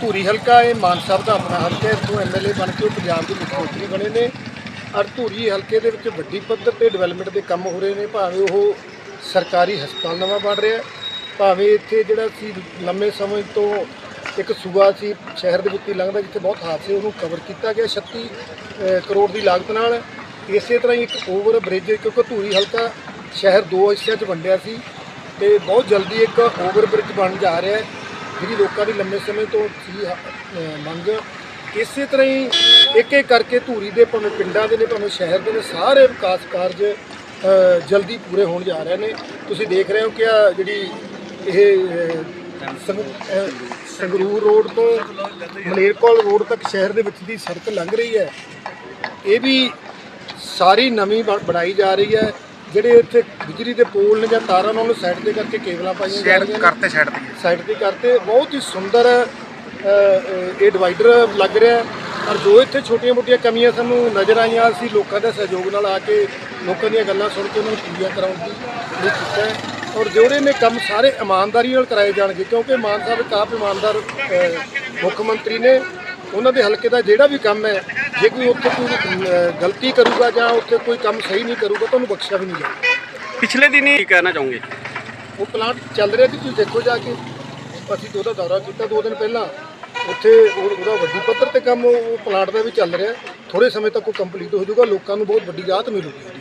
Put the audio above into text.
ਧੂਰੀ ਹਲਕਾ ਇਹ ਮਾਨ ਸਾਹਿਬ ਦਾ ਆਪਣਾ ਹਲਕਾ ਹੈ, ਇੱਥੋਂ ਐਮਐਲਏ ਬਣ ਕੇ ਉਹ ਪੰਜਾਬ ਦੇ ਮੁੱਖ ਮੰਤਰੀ ਬਣੇ ਨੇ। ਔਰ ਧੂਰੀ ਹਲਕੇ ਦੇ ਵਿੱਚ ਵੱਡੀ ਪੱਧਰ ਤੇ ਡਿਵੈਲਪਮੈਂਟ ਦੇ ਕੰਮ ਹੋ ਰਹੇ ਨੇ, ਭਾਵੇਂ ਉਹ ਸਰਕਾਰੀ ਹਸਪਤਾਲ ਨਵਾਂ ਬਣ ਰਿਹਾ ਭਾਵੇਂ ਇੱਥੇ ਜਿਹੜਾ ਸੀ ਲੰਮੇ ਸਮੇਂ ਤੋਂ ਇੱਕ ਸੂਬਾ ਸੀ, ਸ਼ਹਿਰ ਦੇ ਵਿੱਚ ਹੀ ਲੰਘਦਾ, ਜਿੱਥੇ ਬਹੁਤ ਹਾਦਸੇ ਉਹਨੂੰ ਕਵਰ ਕੀਤਾ ਗਿਆ 36 ਕਰੋੜ ਦੀ ਲਾਗਤ ਨਾਲ। ਇਸੇ ਤਰ੍ਹਾਂ ਹੀ ਇੱਕ ਓਵਰ ਬ੍ਰਿਜ ਕਿਉਂਕਿ ਧੂਰੀ ਹਲਕਾ ਸ਼ਹਿਰ ਦੋ ਹਿੱਸਿਆਂ 'ਚ ਵੰਡਿਆ ਸੀ ਤੇ ਬਹੁਤ ਜਲਦੀ ਇੱਕ ਓਵਰ ਬ੍ਰਿਜ ਬਣ ਜਾ ਰਿਹਾ ਹੈ। ਜਿਹੜੀ ਲੋਕਾਂ ਦੀ ਲੰਮੇ ਸਮੇਂ ਤੋਂ ਸੀ ਅਹ ਮੰਗ ਇਸੇ ਤਰ੍ਹਾਂ ਹੀ ਇੱਕ ਇੱਕ ਕਰਕੇ ਧੂਰੀ ਦੇ ਭਾਵੇਂ ਪਿੰਡਾਂ ਦੇ ਨੇ ਭਾਵੇਂ ਸ਼ਹਿਰ ਦੇ ਨੇ ਸਾਰੇ ਵਿਕਾਸ ਕਾਰਜ ਅਹ, ਜਲਦੀ ਪੂਰੇ ਹੋਣ ਜਾ ਰਹੇ ਨੇ। ਤੁਸੀਂ ਦੇਖ ਰਹੇ ਹੋ ਕਿ ਆ ਜਿਹੜੀ ਇਹ ਅਹ, ਸੰਗ- ਅਹ, ਸੰਗਰੂਰ ਰੋਡ ਤੋਂ ਮਲੇਰਕੋਲ ਰੋਡ ਤੱਕ ਸ਼ਹਿਰ ਦੇ ਵਿੱਚ ਦੀ ਸੜਕ ਲੰਘ ਰਹੀ ਹੈ। ਇਹ ਵੀ ਸਾਰੀ ਨਵੀਂ ਬਣ- ਬਣਾਈ ਜਾ ਰਹੀ ਹੈ। ਜਿਹੜੇ ਇੱਥੇ ਬਿਜਲੀ ਦੇ ਪੋਲ ਨੇ ਜਾਂ ਤਾਰਾਂ ਨੇ ਉਹਨੂੰ ਸਾਈਡ ਤੇ ਕਰਕੇ ਕੇਬਲਾਂ ਪਾਈਆਂ ਜਾ ਰਹੀਆਂ ਨੇ। ਕਰਤੇ ਸਾਈਡ ਤੇ ਸਾਈਡ ਤੇ ਕਰਤੇ। ਬਹੁਤ ਹੀ ਸੁੰਦਰ ਅ, ਇਹ ਡਿਵਾਈਡਰ ਲੱਗ ਰਿਹਾ ਹੈ। ਔਰ ਜੋ ਇੱਥੇ ਛੋਟੀਆਂ-ਮੋਟੀਆਂ ਕਮੀਆਂ ਸਾਨੂੰ ਨਜ਼ਰ ਆਈਆਂ ਅਸੀਂ ਲੋਕਾਂ ਦੇ ਸਹਿਯੋਗ ਨਾਲ ਆ ਕੇ ਲੋਕਾਂ ਦੀਆਂ ਗੱਲਾਂ ਸੁਣ ਕੇ ਉਹਨਾਂ ਨੂੰ ਪੂਰੀਆਂ ਕਰਾਉਣ ਦੀ ਲਈ ਕੀਤਾ ਹੈ। ਔਰ ਜਿਹੜੇ ਨੇ ਕੰਮ ਸਾਰੇ ਇਮਾਨਦਾਰੀ ਨਾਲ ਕਰਾਏ ਜਾਣਗੇ ਕਿਉਂਕਿ ਮਾਨ ਸਾਹਿਬ ਇੱਕ ਆਪ ਇਮਾਨਦਾਰ ਅ, ਮੁੱਖ ਮੰਤਰੀ ਨੇ। ਉਹਨਾਂ ਦੇ ਹਲਕੇ ਦਾ ਜਿਹੜਾ ਵੀ ਕੰਮ ਹੈ ਜੇ ਕੋਈ ਉੱਥੇ ਕੋਈ ਗਲਤੀ ਕਰੂਗਾ ਜਾਂ ਉੱਥੇ ਕੋਈ ਕੰਮ ਸਹੀ ਨਹੀਂ ਕਰੂਗਾ ਤਾਂ ਉਹਨੂੰ ਬਖਸ਼ਿਆ ਵੀ ਨਹੀਂ ਜਾਊਗਾ। ਪਿਛਲੇ ਦਿਨੀ ਕੀ ਕਹਿਣਾ ਚਾਹੋਗੇ? ਉਹ ਪਲਾਂਟ ਚੱਲ ਰਿਹਾ ਜੀ ਤੁਸੀਂ ਦੇਖੋ ਜਾ ਕੇ। ਅਸੀਂ ਤਾਂ ਉਹਦਾ ਦੌਰਾ ਕੀਤਾ ਦੋ ਦਿਨ ਪਹਿਲਾਂ। ਉੱਥੇ ਉਹ- ਉਹਦਾ ਵੱਡੀ ਪੱਧਰ ਤੇ ਕੰਮ ਉਹ ਪਲਾਂਟ ਦਾ ਵੀ ਚੱਲ ਰਿਹਾ। ਥੋੜੇ ਸਮੇਂ ਤੱਕ ਉਹ ਕੰਪਲੀਟ ਹੋ ਜਾਊਗਾ। ਲੋਕਾਂ ਨੂੰ ਬਹੁਤ ਵੱਡੀ ਰਾਹਤ ਮਿਲੂਗੀ ਉਹਦੀ।